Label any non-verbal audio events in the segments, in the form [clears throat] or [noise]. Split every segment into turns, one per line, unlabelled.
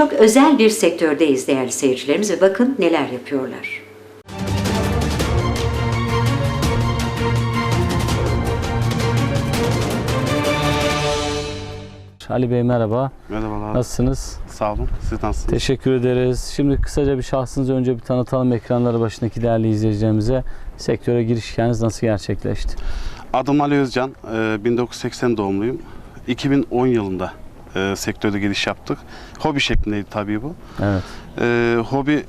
Çok özel bir sektördeyiz değerli seyircilerimiz ve bakın neler yapıyorlar.
Ali Bey merhaba.
Merhabalar.
Nasılsınız?
Sağ olun. Siz nasılsınız?
Teşekkür ederiz. Şimdi kısaca bir şahsınızı önce bir tanıtalım ekranları başındaki değerli izleyicilerimize. Sektöre giriş hikayeniz nasıl gerçekleşti?
Adım Ali Özcan. Ee, 1980 doğumluyum. 2010 yılında e, sektörde giriş yaptık. Hobi şeklindeydi tabii bu.
Evet.
Ee, hobi e,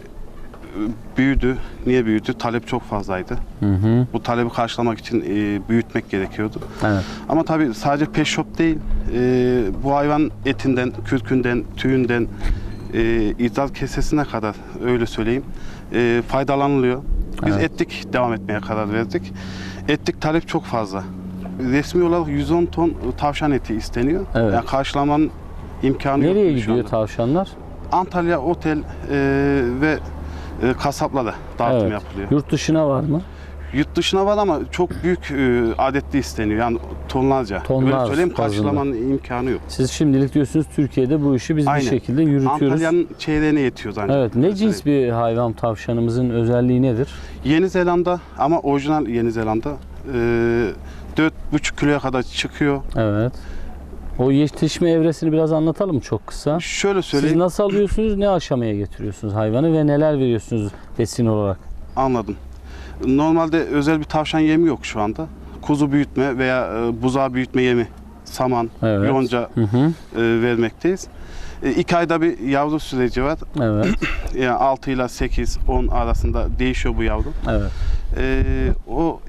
büyüdü. Niye büyüdü? Talep çok fazlaydı.
Hı hı.
Bu talebi karşılamak için e, büyütmek gerekiyordu.
Evet.
Ama tabii sadece pet shop değil. e, bu hayvan etinden, kürkünden, tüyünden, e, idrar kesesine kadar öyle söyleyeyim e, faydalanılıyor. Biz
Evet.
etlik devam etmeye karar verdik. Etlik talep çok fazla. Resmi olarak 110 ton tavşan eti isteniyor.
Evet.
Yani karşılamanın imkanı yok.
Nereye gidiyor tavşanlar?
Antalya otel e, ve e, kasaplara dağıtım
Evet.
yapılıyor.
Yurt dışına var mı?
Yurt dışına var ama çok büyük e, adetli isteniyor. Yani tonlarca.
Tonlar
Öyle söyleyeyim karşılamanın imkanı yok.
Siz şimdilik diyorsunuz Türkiye'de bu işi biz
Aynen.
bir şekilde yürütüyoruz.
Antalya'nın çeyreğine yetiyor zannediyorum.
Evet. Ne cins bir hayvan tavşanımızın özelliği nedir?
Yeni Zelanda ama orijinal Yeni Zelanda e, 4,5 kiloya kadar çıkıyor.
Evet. O yetişme evresini biraz anlatalım çok kısa.
Şöyle
Siz
söyleyeyim
nasıl alıyorsunuz, ne aşamaya getiriyorsunuz hayvanı ve neler veriyorsunuz besin olarak?
anladım. Normalde özel bir tavşan yemi yok şu anda. Kuzu büyütme veya e, buzağı büyütme yemi, saman,
Evet.
yonca
Hı hı.
e, vermekteyiz. E, iki ayda bir yavru süreci var.
Evet. [clears throat]
Yani 6 ile 8, 10 arasında değişiyor bu yavru.
Evet.
Ee, o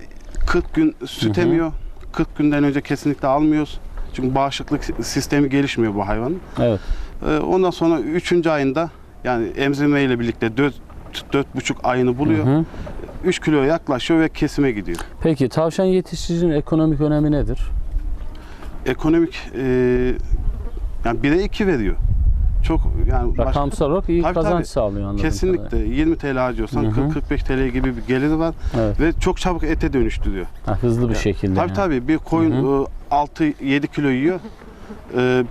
40 gün süt emiyor. 40 günden önce kesinlikle almıyoruz. Çünkü bağışıklık sistemi gelişmiyor bu hayvanın.
Evet.
Ee, ondan sonra 3. ayında yani emzirme ile birlikte 4 4,5 ayını buluyor.
Hı hı.
3 kiloya yaklaşıyor ve kesime gidiyor.
Peki tavşan yetiştiricinin ekonomik önemi nedir?
Ekonomik e, yani 1'e 2 veriyor. Çok yani
Rakamsal olarak iyi
Tabii,
kazanç
tabii.
sağlıyor anladığım
kesinlikle
kadarıyla.
20 TL harcıyorsan
Hı hı.
40-45 TL gibi bir geliri var
Evet.
ve çok çabuk ete dönüştürüyor.
Ha, hızlı bir şekilde.
Tabii
yani.
tabii bir koyun
Hı
6-7 kilo yiyor.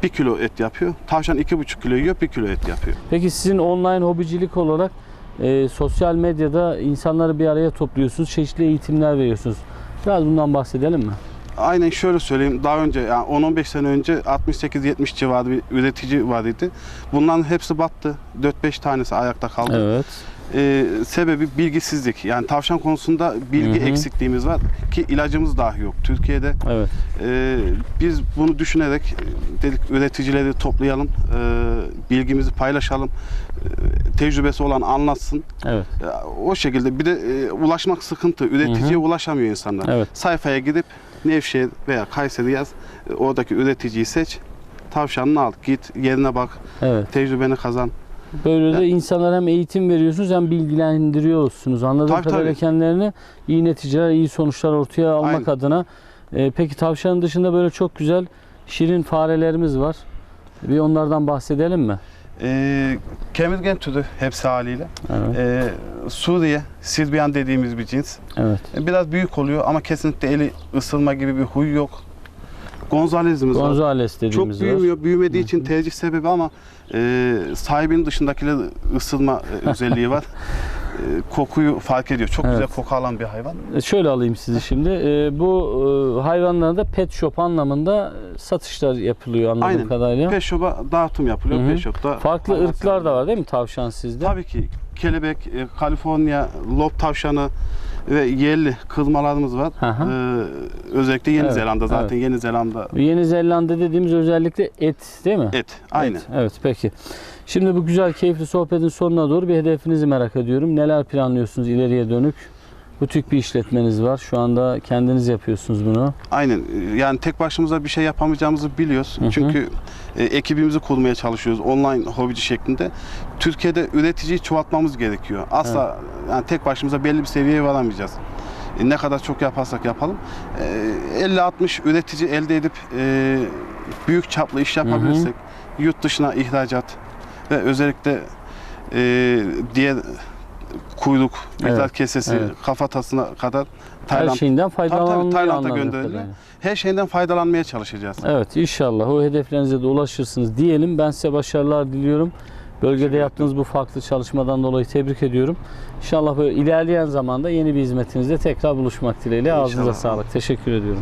1 kilo et yapıyor. Tavşan 2,5 kilo yiyor, 1 kilo et yapıyor.
Peki sizin online hobicilik olarak e, sosyal medyada insanları bir araya topluyorsunuz, çeşitli eğitimler veriyorsunuz. Biraz bundan bahsedelim mi?
Aynen şöyle söyleyeyim. Daha önce yani 10-15 sene önce 68-70 civarı bir üretici var idi. Bunların hepsi battı. 4-5 tanesi ayakta kaldı.
Evet.
Ee, sebebi bilgisizlik. Yani tavşan konusunda bilgi
Hı hı.
eksikliğimiz var ki ilacımız dahi yok Türkiye'de.
Evet.
Ee, biz bunu düşünerek e, dedik üreticileri toplayalım, e, bilgimizi paylaşalım, e, tecrübesi olan anlatsın.
Evet.
Ya, O şekilde bir de e, ulaşmak sıkıntı. Üreticiye ulaşamıyor insanlar.
Evet.
Sayfaya gidip Nevşehir veya Kayseri yaz. e, Oradaki üreticiyi seç. Tavşanını al. Git yerine bak.
Evet.
Tecrübeni kazan.
Böyle de insanlara hem eğitim veriyorsunuz hem bilgilendiriyorsunuz. Anladığım
Tabii,
kadarıyla
tabii.
kendilerini iyi neticeler, iyi sonuçlar ortaya almak
Aynen.
adına. E, peki tavşanın dışında böyle çok güzel şirin farelerimiz var. Bir onlardan bahsedelim mi?
E, kemirgen türü hepsi haliyle.
Evet.
E, Suriye, Sirbiyan dediğimiz bir cins.
Evet.
E, Biraz büyük oluyor ama kesinlikle eli ısırma gibi bir huy yok. Gonzalez'imiz var.
Gonzales
Çok
dediğimiz var.
büyümüyor. Büyümediği için tercih sebebi ama e, sahibinin dışındakiler ısırma e, [laughs] özelliği var. E, kokuyu fark ediyor. Çok
Evet.
güzel koku alan bir hayvan.
E, Şöyle alayım sizi şimdi. E, bu e, hayvanlarda pet shop anlamında satışlar yapılıyor anladığım
Aynen.
kadarıyla.
Pet shop'a dağıtım yapılıyor.
Hı hı.
Pet shop'ta
Farklı ırklar da var değil mi tavşan sizde?
Tabii ki kelebek, e, Kaliforniya, lob tavşanı ve yerli kızmalarımız var.
Hı hı.
E, özellikle Yeni
Evet,
Zelanda zaten
evet.
Yeni Zelanda
Yeni Zelanda dediğimiz özellikle et değil mi?
et. Aynen.
Evet, evet peki. Şimdi bu güzel keyifli sohbetin sonuna doğru bir hedefinizi merak ediyorum. Neler planlıyorsunuz ileriye dönük? Butik bir işletmeniz var. Şu anda kendiniz yapıyorsunuz bunu.
Aynen. Yani tek başımıza bir şey yapamayacağımızı biliyoruz.
Hı hı.
Çünkü e, ekibimizi kurmaya çalışıyoruz online hobici şeklinde. Türkiye'de üreticiyi çoğaltmamız gerekiyor. Asla yani tek başımıza belli bir seviyeye varamayacağız. E, ne kadar çok yaparsak yapalım. E, 50-60 üretici elde edip e, büyük çaplı iş yapabilirsek yurt dışına ihracat ve özellikle e, diğer kuyruk,
Evet,
idrar kesesi,
evet.
kafatasına kadar
Her
Tayland,
şeyinden faydalanılıyor
Tayland'a gönderiliyor.
kadarıyla.
her şeyden faydalanmaya çalışacağız.
Evet inşallah o hedeflerinize de ulaşırsınız diyelim. Ben size başarılar diliyorum. Bölgede yaptığınız bu farklı çalışmadan dolayı tebrik ediyorum. İnşallah böyle ilerleyen zamanda yeni bir hizmetinizde tekrar buluşmak dileğiyle. Ağzınıza sağlık. Teşekkür ediyorum.